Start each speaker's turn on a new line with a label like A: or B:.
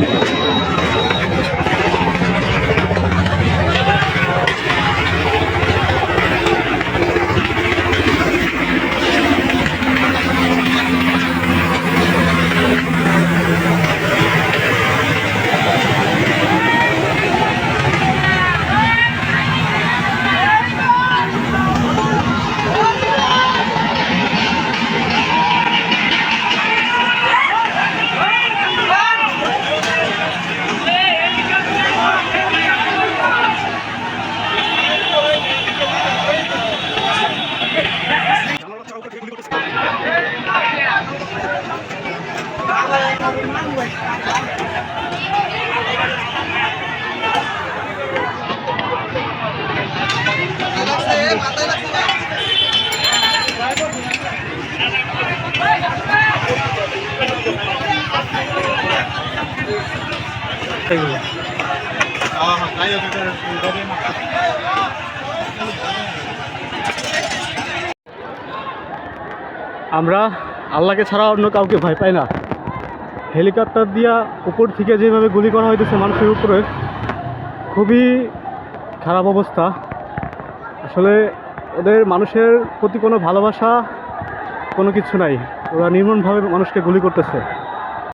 A: Thank you. আমরা আল্লাহকে ছাড়া অন্য কাউকে ভয় পাই না। হেলিকপ্টার দিয়া উপর থেকে যেভাবে গুলি করা হইতেছে মানুষের উপরে, খুবই খারাপ অবস্থা। আসলে ওদের মানুষের প্রতি কোনো ভালোবাসা কোনো কিছু নাই। ওরা নির্মমভাবে মানুষকে গুলি করতেছে।